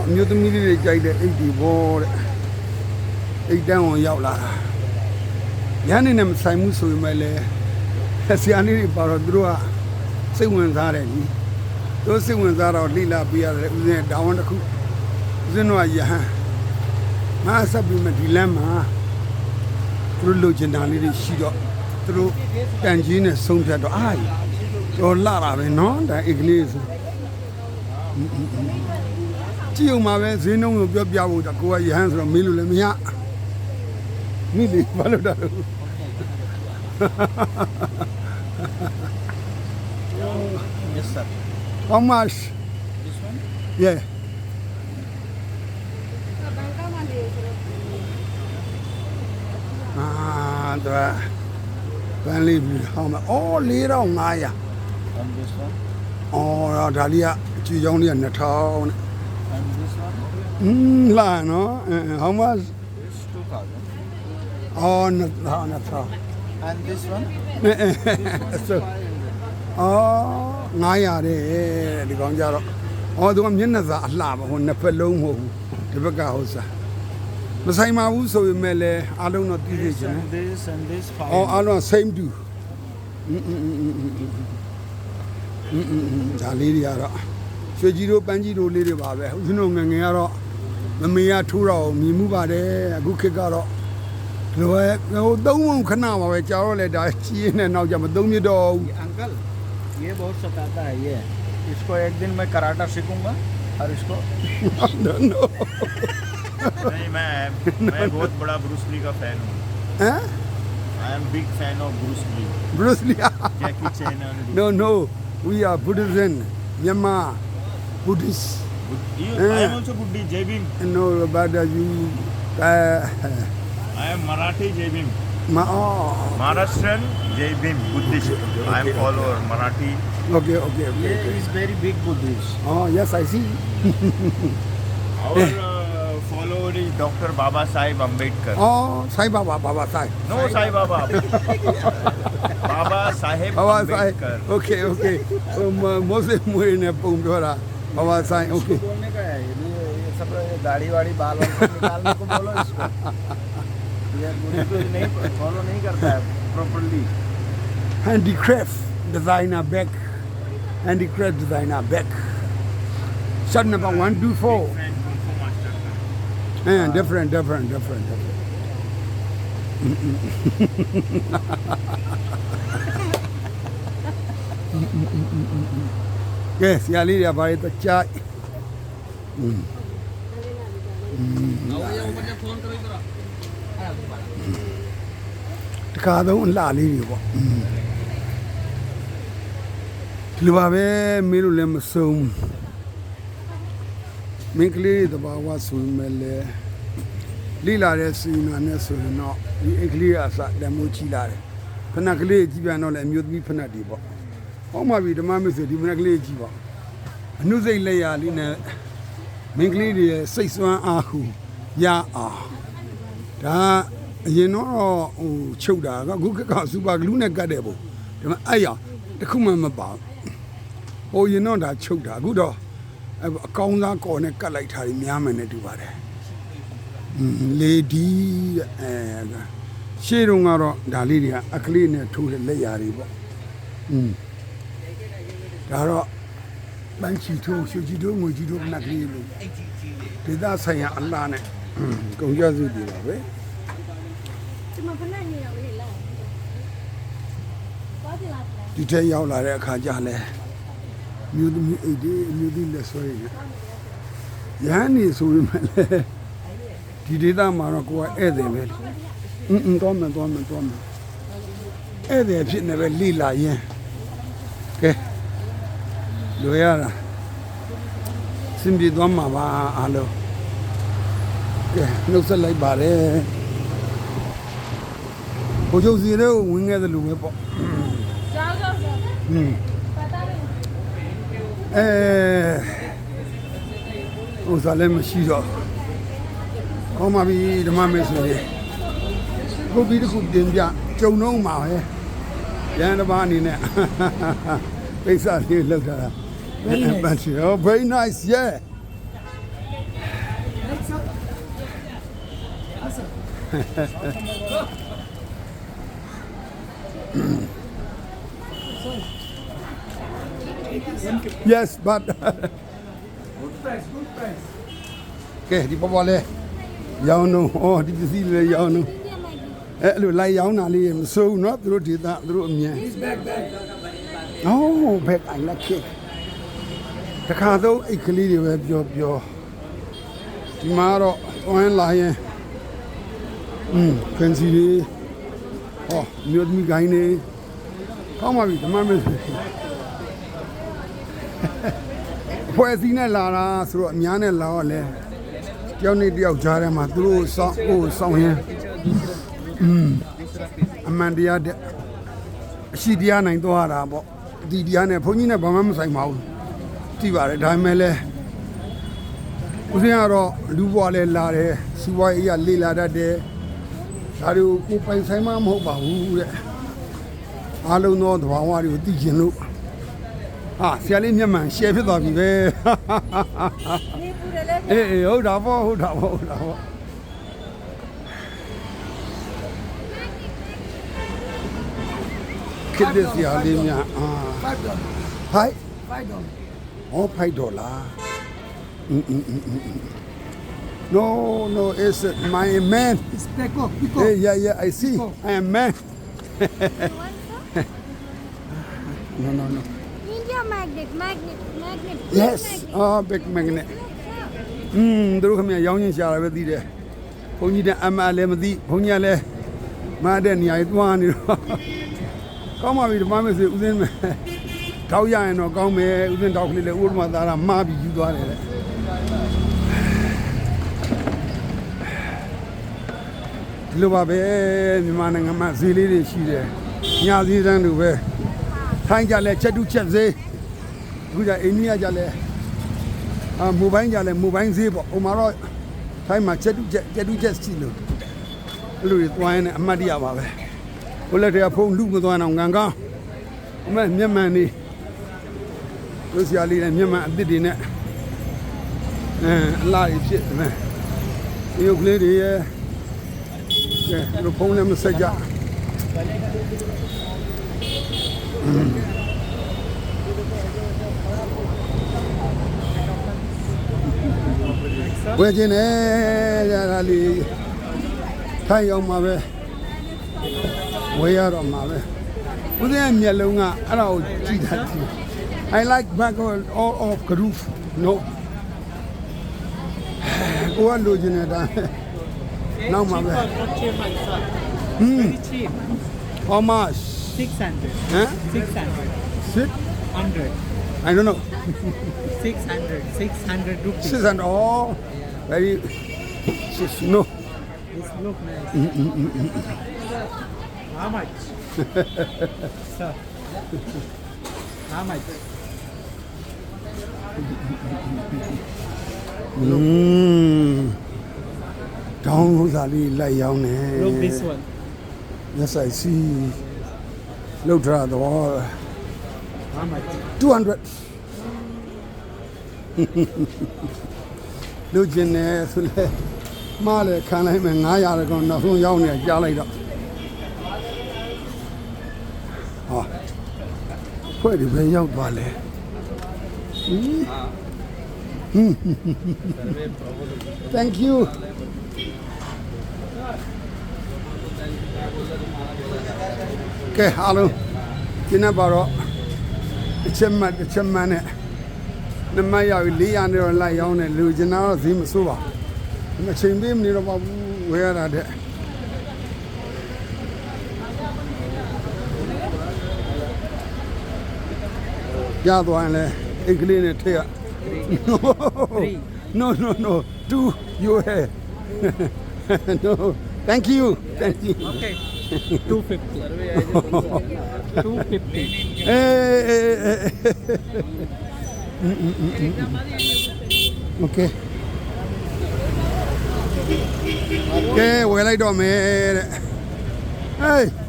အမျိုးသမီးလေးတွေကြိုက်တဲ့အိတ်ဒီဘောတဲ့အိတ်တန်းဝင်ရောက်လာတာညနေနဲ့မဆိုင်မှုဆိုပေမဲ့လည်းဆရာလေးတွေပါတော့သူတို့ကစိတ်ဝင်စားတယ်ကြီးသူတို့စိတ်ဝင်စားတော့လိလာပြရတယ်ဦးဇင်းတာဝန်တစ်ခုဦးဇင်းတို့ကယဟန်ငါဆက်ပြီးမှဒီလမ်းမှာသူတို့လိုချင်တာလေးတွေရှိတော့သူတို့တန်ကြီးနဲ့ဆုံးဖြတ်တော့အာတော်လာတာပဲเนาะဒါအိတ်ကလေးဆို ကြည့်အောင်ပါပဲဈေးနှုန်းကိုပြောပြဖို့တကိုကရဟန်းဆိုတော့မေးလို့လည်းမရမိလေဘာလို့တာလို့ Yes, sir. how much This one? yeah အာတော့ပန်းလေးပြီးဟောင်းမအော်4500 And this one? အော်တော့ဒါလေးကအကြည့်ကြောင်းလေးက2000နဲ့ And this one? Mm, lion, no? Uh, how much? It's 2,000. Oh, no, no, no. And this one? so, အော်900တဲ့ဒီကောင်ကြတော့အော်သူကမျက်နှာစာအလှပါဟိုနှစ်ဖက်လုံးမဟုတ်ဘူးဒီဘက်ကဟုတ်စားမဆိုင်ပါဘူးဆိုပေမဲ့လည်းအားလုံးတော့သိသိချင်း And this and this five. အော်အားလုံး same do ဒါလေးတွေကတော့ ရွှေကြီးတို့ပန်းကြီးတို့လေးတွေပါပဲဦးဇင်းတို့ငယ်ငယ်ကတော့မမေကထိုးတော့မြင်မှုပါတယ်အခုခေတ်ကတော့ဒီလိုပဲဟိုသုံးဝခဏပါပဲကြာတော့လေဒါကြီးနေနောက်ကြမသုံးမြတော့ဘူး ये अंकल ये बहुत सताता है ये इसको एक दिन मैं कराटा सीखूंगा और इसको no no नहीं मैं मैं बहुत बड़ा ब्रूस ली का फैन हूँ huh I am big fan of Bruce Lee Bruce Lee Jackie Chan no no we are Buddhism Myanmar Buddhist. You, uh, I am also Buddhist, Jai Bhim. No, but uh, you... Uh, I am Marathi Jai Bhim. Ma oh. Maharashtrian Jai Bhim, Buddhist. Okay, okay, okay, I am okay, follower, okay. Marathi. Okay, okay, okay. He okay. is very big Buddhist. Oh, yes, I see. Our uh, follower is Dr. Baba Sahib Ambedkar. Oh, Sai Baba, Baba Sahib. No, Sai, Sai Baba. Baba Sahib Baba Ambedkar. Sahib. Okay, okay. So, mostly we're in a Baba Sai okay बोलने का है ये ये सब दाढ़ी वाड़ी बाल वाल सब निकालने को बोलो इसको ये मुझे तो नहीं फॉलो नहीं करता है properly handicraft designer bag handicraft designer bag shot number 124 and different different different different Yes ရလေးရပါရတော့ကြာတခါတော့အလှလေးတွေပေါ့ဒီလိုပါပဲမင်းတို့လည်းမစုံမင်းကလေးတဘာဝဆိုရင်လည်းလိလာတဲ့စီနာနဲ့ဆိုရင်တော့ဒီအိတ်ကလေးအစတမိုးချီလာတယ်ဖနက်ကလေးကြည့်ပြန်တော့လည်းအမျိုးသမီးဖနက်တွေပေါ့ ဟောမှပြီဓမ္မမိတ်ဆွေဒီမနက်ကလေးကြည့်ပါအနုစိတ်လက်ရလေးနဲ့မင်းကလေးတွေရဲ့စိတ်ဆွမ်းအားဟုရအောင်ဒါအရင်တော့ဟိုချုပ်တာကအခုကကစူပါဂလူးနဲ့ကတ်တယ်ပေါ့ဒီမှာအဲ့ရတခုမှမပါဟိုရင်တော့ဒါချုပ်တာအခုတော့အကောင်းစားကော်နဲ့ကတ်လိုက်တာကြီးများမယ်နဲ့တူပါတယ်လေဒီအဲရှေ့တုန်းကတော့ဒါလေးတွေကအကလေးနဲ့ထိုးတဲ့လက်ရာတွေပေါ့อืม ဒါတော့ဘန်ချီထိုးရှူချီထိုးငွေချီထိုးနတ်ကလေးလို့ဒေသဆိုင်ရာအလားနဲ့ကုန်ကြစုတွေပါပဲကျွန်မခဏနေရဝေးလာဒီထဲရောက်လာတဲ့အခါကျလဲမြို့သမီးအိတ်ဒီမြို့သမီးလက်ဆွဲရရဟန်းနေဆိုရင်လည်းဒီဒေသမှာတော့ကိုကဧည့်သည်ပဲအင်းအင်းတော့မှတော့မှတော့မှဧည့်သည်ဖြစ်နေပဲလိလာရင်ကဲ လွယ်ရတာစင်ပြေသွားမှာပါအားလုံးကဲနှုတ်ဆက်လိုက်ပါတယ်ဘိုလ်ချုပ်စီရဲကိုဝင်ခဲ့သလိုပဲပေါ့ကြောက်ကြောက်ဟင်းအဲဟိုစားလည်းမရှိတော့ကောင်းပါပြီဓမ္မမေဆိုရင်ခုပြီးတစ်ခုတင်ပြကြုံတော့မှာပဲရန်တစ်ပါးအနေနဲ့ပိဿလေးလောက်တာ Very nice. But, oh, very nice, yeah. yes, but good price, good price. Okay, đi bao lê, giàu nu, oh đi cái gì lê giàu nu. Ê, lừa lấy giàu nào liền, sâu nó, tụi nó đi ta, tụi nó miếng. Oh, bẹt I like it တို့ဒေတာသူတို့အမြင် This bag, bag. โอ้แบกไอ้ลักคิတခါတော့အိတ်ကလေးတွေပဲပြောပြောဒီမှာတော့ဝမ်းလာရင်อืมဖန်စီလေးဟောမြို့သမီးကိုင်းနေကောင်းပါပြီဓမ္မမဲဖွဲ့စည်းနဲ့လာတာဆိုတော့အများနဲ့လာတော့လေတယောက်နဲ့တယောက်ကြားထဲမှာသူတို့စောင်းကိုစောင်းရင်อืมအမှန်တရားတဲ့အရှိတရားနိုင်တော့ရတာပေါ့ဒီတရားနဲ့ဘုန်းကြီးနဲ့ဘာမှမဆိုင်ပါဘူး သိပါတယ်ဒါပေမဲ့လည်းဦးစင်းကတော့လူဘွားလည်းလာတယ်စူဘွားအေးကလေလာတတ်တယ်ဒါတွေကိုကိုပိုင်ဆိုင်မှမဟုတ်ပါဘူးတဲ့အားလုံးသောသဘာဝတွေကိုသိကျင်လို့ဟာဆရာလေးမျက်မှန်ရှယ်ဖြစ်သွားပြီပဲအေးအေးဟုတ်တာပေါ့ဟုတ်တာပေါ့ဟုတ်တာပေါ့ခက်တဲ့ဆရာလေးများအာ5 5 5 Oh, five dollar. Mm, mm, mm, mm, mm. No, no, it's uh, my man. It's Peco, Pico. Yeah, yeah, yeah, I see. Pico. I am man. no, no, no. India magnet, magnet, magnet. Yes. Ah, big magnet. อืมတို့ခင်ဗျာရောင်းရင်ရှာတာပဲသိတယ်။ဘုန်းကြီးတဲ့အမအလည်းမသိဘုန်းကြီးကလည်းမားတဲ့နေရာကြီးသွားနေတော့ကောင်းပါပြီဓမ္မမေဆွေဦးစင်းမယ်။ တောက်ရရင်တော့ကောင်းမယ်ဦးစင်းတောက်ကလေးလည်းဥဒ္ဓမသားတာမှားပြီးယူသွားတယ်လေဒီလိုပါပဲမြန်မာနိုင်ငံမှာဈေးလေးတွေရှိတယ်ညာဈေးတန်းတို့ပဲထိုင်းကြလဲချက်တူချက်ဈေးအခုကျအိန္ဒိယကြလဲအာမိုဘိုင်းကြလဲမိုဘိုင်းဈေးပေါ့ဟိုမှာတော့ထိုင်းမှာချက်တူချက်ချက်တူချက်စီလို့အဲ့လိုတွေသွားရင်လည်းအမှတ်တရပါပဲဟိုလက်တည်းကဖုန်းလူမသွားအောင်ငံကောင်းအမေမျက်မှန်နေ လို့ဆရာလေးလည်းမျက်မှန်အစ်စ်တွေနဲ့အဲအလားကြီးဖြစ်တယ်ဒီရုပ်ကလေးတွေရဲ့ကဲဒီလိုဖုန်းလည်းမဆက်ကြဝယ်ခြင်းနဲ့ရတာလေးထိုင်အောင်မှာပဲဝယ်ရတော့မှာပဲဦးဇင်းရဲ့မျက်လုံးကအဲ့ဒါကိုကြည့်တတ်တယ် I like back all of group no ကိုကလိုချင်နေတာနောက်မှာပဲ Not cheap, my son. ဟင်း Very cheap. how much Six hundred. ဟမ် Six hundred. sit Hundred. I don't know Six hundred. Six hundred rupees. six and all very six no This look nice. How much? Sir. How much? อืมတောင်းဥစားလေးလိုက်ရောင်းနေ Look this one. yes i see လောက်ထားတော့ How much? 200လူကျင်နေဆိုလေမားလေခံလိုက်မယ်900ကောင်နောက်ဆုံးရောက်နေကြားလိုက်တော့ဟာဖွဲ့ဒီပဲရောက်သွားလေ ဟင်း thank you ကဲအားလုံးဒီနေ့ပါတော့တစ်ချက်မှတ်တစ်ချက်မှတ်နဲ့နမရောက်400နဲ့တော့လိုက်ရောင်းတယ်လူကျင်တော့ဈေးမစိုးပါဘူးအချိန်ပေးမနေတော့ပါဘူးဝယ်ရတာတဲ့ရသွားရင်လဲအ Clean it here. No. No, no, no. Two, you no. Thank you. Thank you. Okay. 250. 250. Eh, eh, eh, okay. Okay, well, I don't, man. Hey.